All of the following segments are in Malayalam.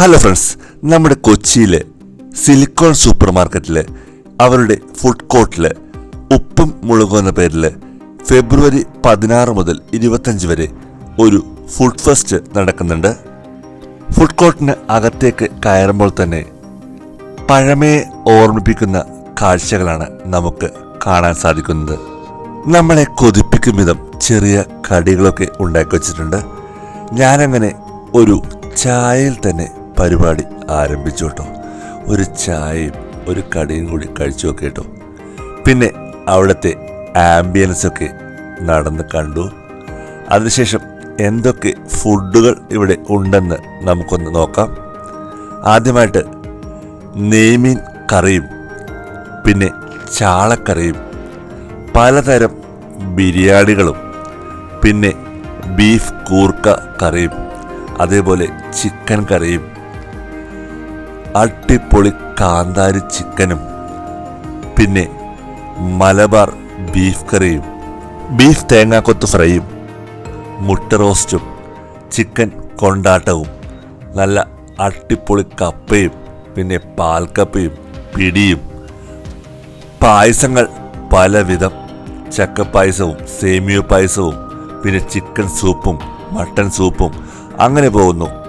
ഹലോ ഫ്രണ്ട്സ് നമ്മുടെ കൊച്ചിയിലെ സിലിക്കോൺ സൂപ്പർ മാർക്കറ്റിൽ അവരുടെ ഫുഡ് കോർട്ടിൽ ഉപ്പും മുളകും എന്ന പേരിൽ ഫെബ്രുവരി പതിനാറ് മുതൽ ഇരുപത്തഞ്ച് വരെ ഒരു ഫുഡ് ഫെസ്റ്റ് നടക്കുന്നുണ്ട്. ഫുഡ് കോർട്ടിന് അകത്തേക്ക് കയറുമ്പോൾ തന്നെ പഴമയെ ഓർമ്മിപ്പിക്കുന്ന കാഴ്ചകളാണ് നമുക്ക് കാണാൻ സാധിക്കുന്നത്. നമ്മളെ കൊതിപ്പിക്കും വിധം ചെറിയ കടികളൊക്കെ ഉണ്ടാക്കി വച്ചിട്ടുണ്ട്. ഞാനങ്ങനെ ഒരു ചായയിൽ തന്നെ പരിപാടി ആരംഭിച്ചു കേട്ടോ ഒരു ചായയും ഒരു കടിയും കൂടി കഴിച്ചു നോക്കി കേട്ടോ പിന്നെ അവിടുത്തെ ആംബിയൻസൊക്കെ നടന്ന് കണ്ടു. അതിനുശേഷം എന്തൊക്കെ ഫുഡുകൾ ഇവിടെ ഉണ്ടെന്ന് നമുക്കൊന്ന് നോക്കാം. ആദ്യമായിട്ട് നെയ്മീൻ കറിയും പിന്നെ ചാളക്കറിയും പലതരം ബിരിയാണികളും പിന്നെ ബീഫ് കൂർക്ക കറിയും അതേപോലെ ചിക്കൻ കറിയും അട്ടിപ്പൊളി കാന്താരി ചിക്കനും പിന്നെ മലബാർ ബീഫ് കറിയും ബീഫ് തേങ്ങാക്കൊത്ത് ഫ്രൈയും മുട്ട റോസ്റ്റും ചിക്കൻ കൊണ്ടാട്ടവും നല്ല അട്ടിപ്പൊളി കപ്പയും പിന്നെ പാൽക്കപ്പയും പിടിയും പായസങ്ങൾ പലവിധം. ചക്കപ്പായസവും സേമിയ പായസവും പിന്നെ ചിക്കൻ സൂപ്പും മട്ടൻ സൂപ്പും അങ്ങനെ പോകുന്നു.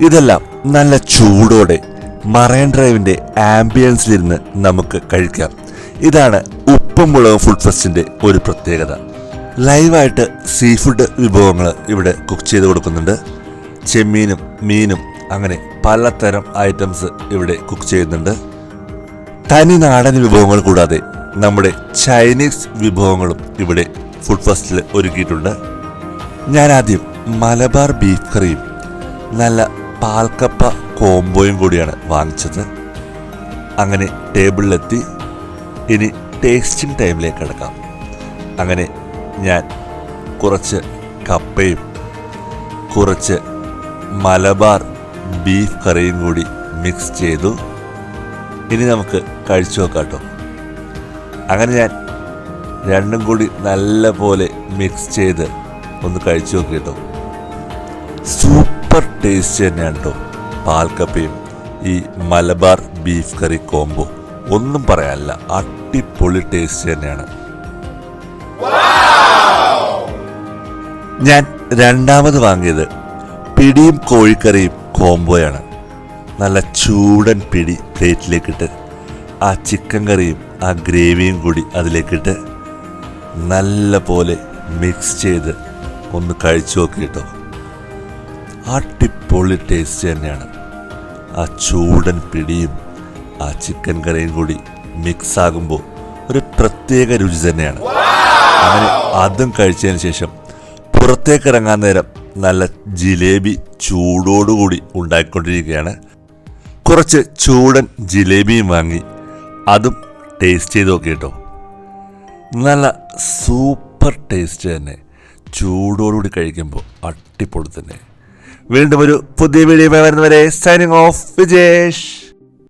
ഇതെല്ലാം നല്ല ചൂടോടെ മറൈൻ ഡ്രൈവിന്റെ ആംബിയൻസിലിരുന്ന് നമുക്ക് കഴിക്കാം. ഇതാണ് ഉപ്പും ഫുഡ് ഫെസ്റ്റിന്റെ ഒരു പ്രത്യേകത. ലൈവായിട്ട് സീ ഫുഡ് വിഭവങ്ങൾ ഇവിടെ കുക്ക് ചെയ്ത് കൊടുക്കുന്നുണ്ട്. ചെമ്മീനും മീനും അങ്ങനെ പലതരം ഐറ്റംസ് ഇവിടെ കുക്ക് ചെയ്യുന്നുണ്ട്. തനി നാടൻ വിഭവങ്ങൾ കൂടാതെ നമ്മുടെ ചൈനീസ് വിഭവങ്ങളും ഇവിടെ ഫുഡ് ഫെസ്റ്റിൽ ഒരുക്കിയിട്ടുണ്ട്. ഞാൻ ആദ്യം മലബാർ ബീഫ് കറിയും നല്ല പാൽക്കപ്പ കോംബോയും കൂടിയാണ് വാങ്ങിച്ചത്. അങ്ങനെ ടേബിളിലെത്തി. ഇനി ടേസ്റ്റിംഗ് ടൈമിലേക്ക് കിടക്കാം. അങ്ങനെ ഞാൻ കുറച്ച് കപ്പയും കുറച്ച് മലബാർ ബീഫ് കറിയും കൂടി മിക്സ് ചെയ്തു. ഇനി നമുക്ക് കഴിച്ചു നോക്കാട്ടോ കേട്ടോ. അങ്ങനെ ഞാൻ രണ്ടും കൂടി നല്ല പോലെ മിക്സ് ചെയ്ത് ഒന്ന് കഴിച്ചു നോക്കി കേട്ടോ. സൂപ്പർ ടേസ്റ്റ് തന്നെയാണ് കേട്ടോ പാൽക്കപ്പയും ഈ മലബാർ ബീഫ് കറി കോംബോ. ഒന്നും പറയാനില്ല അടിപൊളി ടേസ്റ്റ് തന്നെയാണ്. ഞാൻ രണ്ടാമത് വാങ്ങിയത് പിടിയും കോഴിക്കറിയും കോംബോയാണ്. നല്ല ചൂടൻ പിടി പ്ലേറ്റിലേക്കിട്ട് ആ ചിക്കൻ കറിയും ആ ഗ്രേവിയും കൂടി അതിലേക്കിട്ട് നല്ല പോലെ മിക്സ് ചെയ്ത് ഒന്ന് കഴിച്ചു നോക്കി കേട്ടോ അടിപൊളി ടേസ്റ്റ് തന്നെയാണ്. ആ ചൂടൻ പിടിയും ആ ചിക്കൻ കറിയും കൂടി മിക്സ് ആകുമ്പോൾ ഒരു പ്രത്യേക രുചി തന്നെയാണ്. അങ്ങനെ അതും കഴിച്ചതിന് ശേഷം പുറത്തേക്ക് ഇറങ്ങാൻ നേരം നല്ല ജിലേബി ചൂടോടുകൂടി ഉണ്ടാക്കിക്കൊണ്ടിരിക്കുകയാണ് കുറച്ച് ചൂടൻ ജിലേബിയും വാങ്ങി അതും ടേസ്റ്റ് ചെയ്ത് നോക്കി കേട്ടോ നല്ല സൂപ്പർ ടേസ്റ്റ് തന്നെ. ചൂടോടുകൂടി കഴിക്കുമ്പോൾ അട്ടിപ്പൊളി തന്നെ. വീണ്ടും ഒരു പുതിയ വീഡിയോ വരുന്നവരെ സൈനിങ് ഓഫ് വിജേഷ്.